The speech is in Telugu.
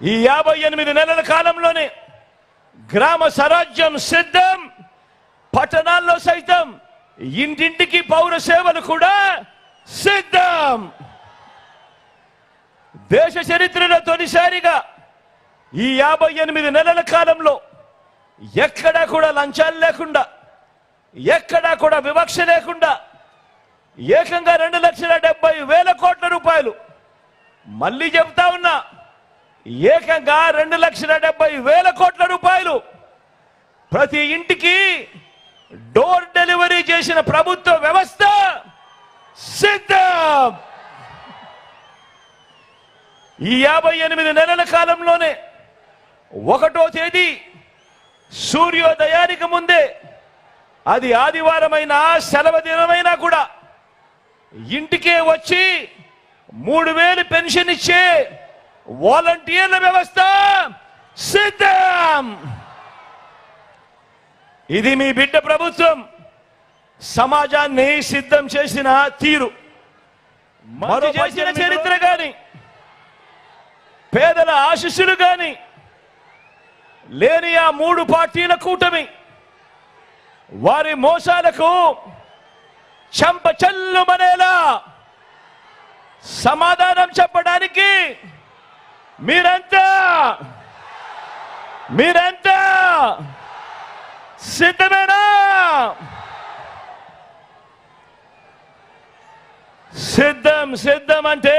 ఈ యాభై ఎనిమిది నెలల కాలంలోనే గ్రామ స్వరాజ్యం సిద్ధం పట్టణాల్లో సైతం ఇంటింటికి పౌర సేవలు కూడా సిద్ధం. దేశ చరిత్రలో తొలిసారిగా ఈ యాభై ఎనిమిది నెలల కాలంలో ఎక్కడా కూడా లంచాలు లేకుండా ఎక్కడా కూడా వివక్ష లేకుండా ఏకంగా రెండు లక్షల డెబ్బై వేల కోట్ల రూపాయలు మళ్ళీ చెప్తా ఉన్నా ఏకంగా రెండు లక్షల డెబ్బై వేల కోట్ల రూపాయలు ప్రతి ఇంటికి డోర్ డెలివరీ చేసిన ప్రభుత్వ వ్యవస్థ సిద్ధం. ఈ యాభై ఎనిమిది నెలల కాలంలోనే ఒకటో తేదీ సూర్యోదయానికి ముందే అది ఆదివారమైనా సెలవు దినమైనా కూడా ఇంటికే వచ్చి మూడు వేలు పెన్షన్ ఇచ్చే వాలంటీర్ల వ్యవస్థ సిద్ధం. ఇది మీ బిడ్డ ప్రభుత్వం. సమాజాన్ని సిద్ధం చేసిన తీరు. మరో చేసిన చరిత్ర గాని పేదల ఆశీస్సులు గాని లేని ఆ మూడు పార్టీల కూటమి వారి మోసాలకు చెంప చెల్లుమనేలా సమాధానం చెప్పడానికి మీరంతా మీరంతా సిద్ధమేనా? సిద్ధం సిద్ధం అంటే